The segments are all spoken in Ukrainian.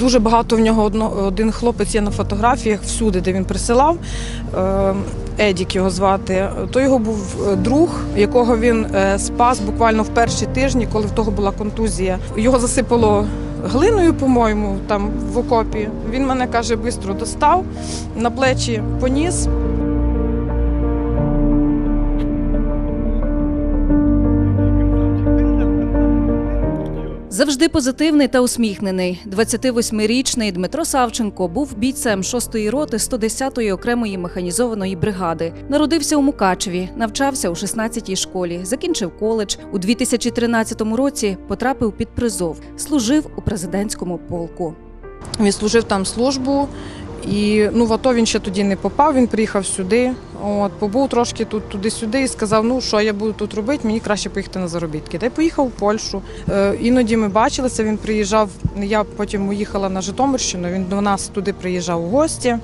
Дуже багато в нього один хлопець є на фотографіях всюди, де він присилав. Е, Едік його звати. То його був е, друг, якого він е, спас буквально в перші тижні, коли в того була контузія. Його засипало глиною, по-моєму, там в окопі. Він мене каже, швидко достав, на плечі поніс. Завжди позитивний та усміхнений. 28-річний Дмитро Савченко був бійцем 6-ї роти 110-ї окремої механізованої бригади. Народився у Мукачеві, навчався у 16-й школі, закінчив коледж. У 2013 році потрапив під призов, служив у президентському полку. Він служив там службу. І ну, в АТО він ще тоді не попав, він приїхав сюди. От, побув трошки тут туди-сюди і сказав, ну що я буду тут робити, мені краще поїхати на заробітки. Та й поїхав у Польщу. Е, іноді ми бачилися, він приїжджав. Я потім уїхала на Житомирщину, він до нас туди приїжджав у гості.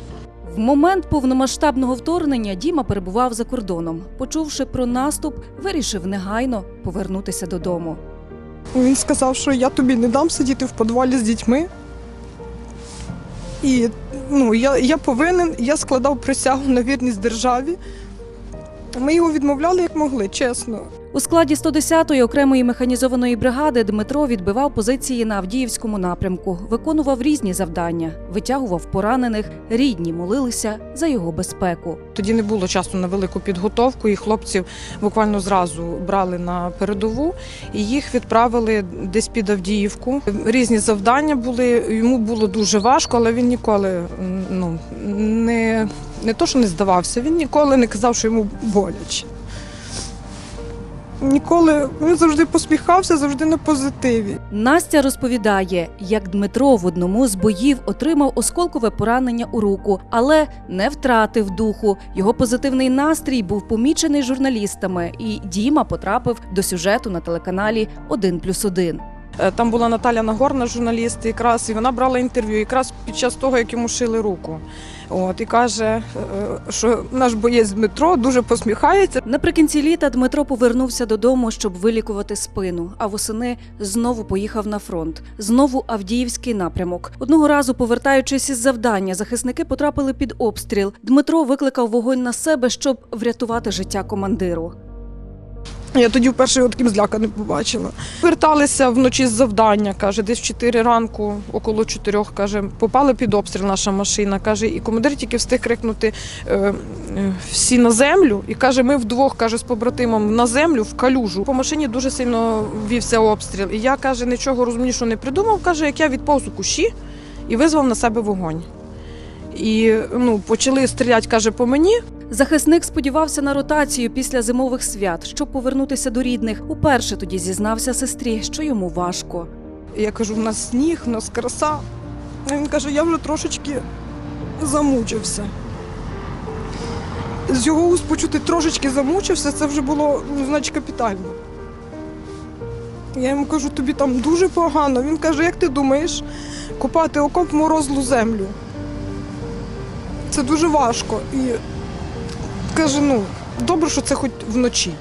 В момент повномасштабного вторгнення Діма перебував за кордоном. Почувши про наступ, вирішив негайно повернутися додому. Він сказав, що я тобі не дам сидіти в підвалі з дітьми. І ну, я, я повинен, я складав присягу на вірність державі. Ми його відмовляли як могли, чесно. У складі 110-ї окремої механізованої бригади Дмитро відбивав позиції на Авдіївському напрямку, виконував різні завдання, витягував поранених, рідні молилися за його безпеку. Тоді не було часу на велику підготовку, і хлопців буквально зразу брали на передову і їх відправили десь під Авдіївку. Різні завдання були. Йому було дуже важко, але він ніколи ну, не, не то, що не здавався, він ніколи не казав, що йому боляче. Ніколи він завжди посміхався, завжди на позитиві. Настя розповідає, як Дмитро в одному з боїв отримав осколкове поранення у руку, але не втратив духу. Його позитивний настрій був помічений журналістами, і Діма потрапив до сюжету на телеканалі «1+,1». Е, Там була Наталя Нагорна, журналіст, якраз і вона брала інтерв'ю якраз під час того, як йому шили руку. От і каже, е, що наш боєць Дмитро дуже посміхається. Наприкінці літа Дмитро повернувся додому, щоб вилікувати спину. А восени знову поїхав на фронт. Знову Авдіївський напрямок. Одного разу, повертаючись із завдання, захисники потрапили під обстріл. Дмитро викликав вогонь на себе, щоб врятувати життя командиру. Я тоді вперше його таким зляканим побачила. Верталися вночі з завдання, каже, десь в 4 ранку, около 4, каже, попали під обстріл наша машина. Каже, і командир тільки встиг крикнути е, е, всі на землю. І каже, ми вдвох каже, з побратимом на землю в калюжу. По машині дуже сильно вівся обстріл. І я каже, нічого розумнішого не придумав. каже, як я відповз у кущі і визвав на себе вогонь. І ну, почали стріляти, каже, по мені. Захисник сподівався на ротацію після зимових свят, щоб повернутися до рідних. Уперше тоді зізнався сестрі, що йому важко. Я кажу, в нас сніг, в нас краса. А він каже, я вже трошечки замучився. З його уст почути трошечки замучився, це вже було, ну, значить, капітально. Я йому кажу, тобі там дуже погано. Він каже, як ти думаєш, копати окоп морозлу землю? Це дуже важко. І каже, ну, добре, що це хоч вночі.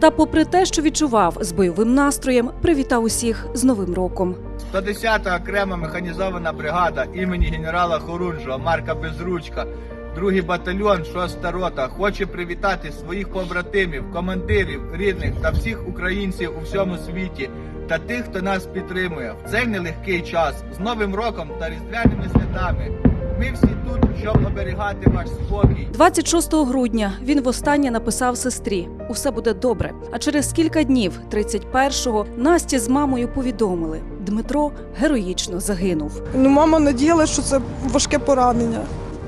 Та, попри те, що відчував з бойовим настроєм, привітав усіх з Новим роком. 110-та окрема механізована бригада імені генерала Хорунжого Марка Безручка, другий батальйон, 6-та рота, хоче привітати своїх побратимів, командирів, рідних та всіх українців у всьому світі та тих, хто нас підтримує в цей нелегкий час з Новим роком та різдвяними святами. Ми всі тут, щоб оберігати ваш спокій. 26 грудня він востаннє написав сестрі: усе буде добре. А через кілька днів, 31-го, Насті з мамою повідомили: Дмитро героїчно загинув. Ну, мама надіялася, що це важке поранення.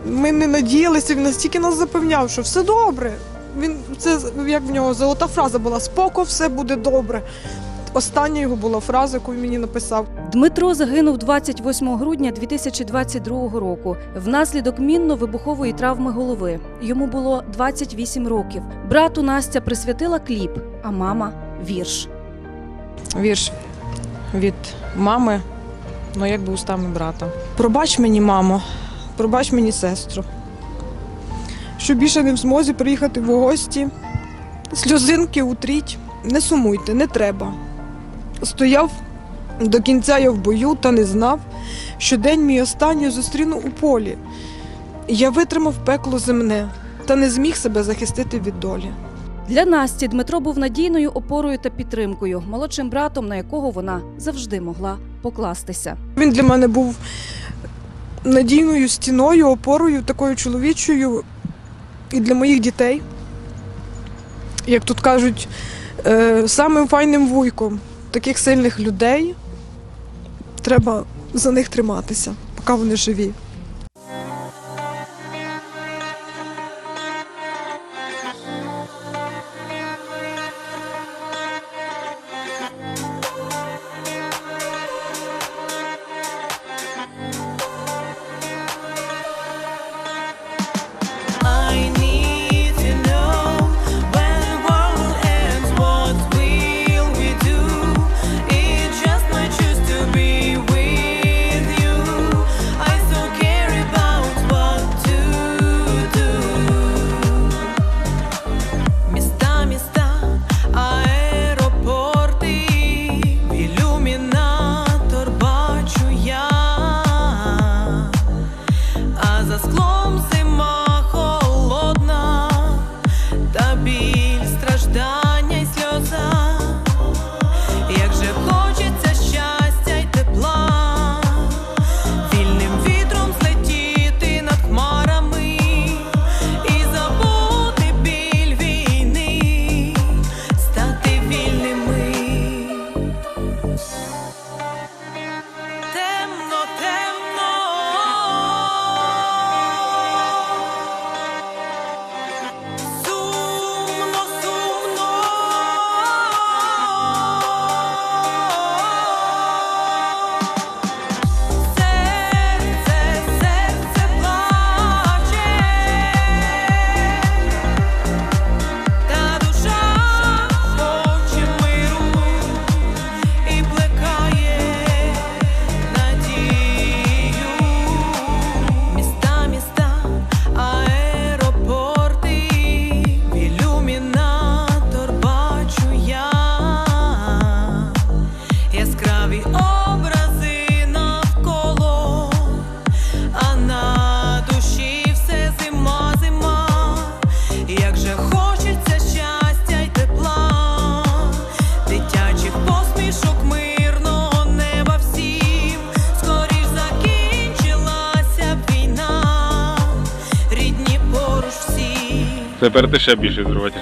Ми не надіялися, він настільки нас запевняв, що все добре. Він це як в нього золота фраза була споко, все буде добре. Остання його була фраза, яку він мені написав. Дмитро загинув 28 грудня 2022 року внаслідок мінно-вибухової травми голови. Йому було 28 років. Брату Настя присвятила кліп, а мама вірш. вірш від мами, ну якби устами брата. Пробач мені, мамо, пробач мені, сестру. Що більше не в змозі приїхати в гості, сльозинки утріть. Не сумуйте, не треба. Стояв до кінця я в бою та не знав, що день мій останній зустріну у полі. Я витримав пекло земне та не зміг себе захистити від долі. Для Насті Дмитро був надійною опорою та підтримкою, молодшим братом, на якого вона завжди могла покластися. Він для мене був надійною стіною, опорою, такою чоловічою і для моїх дітей. Як тут кажуть, е, самим файним вуйком таких сильних людей треба за них триматися, поки вони живі. Тепер ти ще більше зробиш.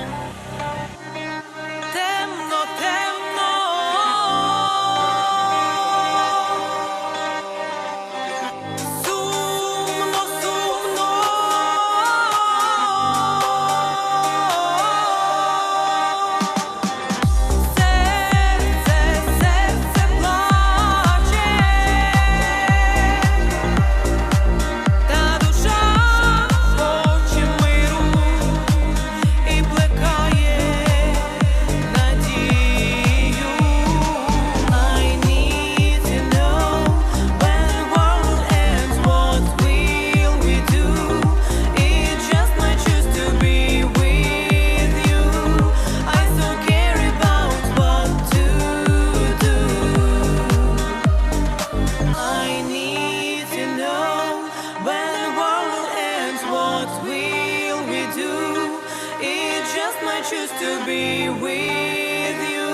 be with you.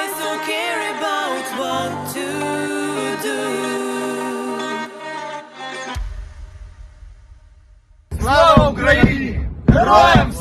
I so care about what to do. Slavo Україні! Героям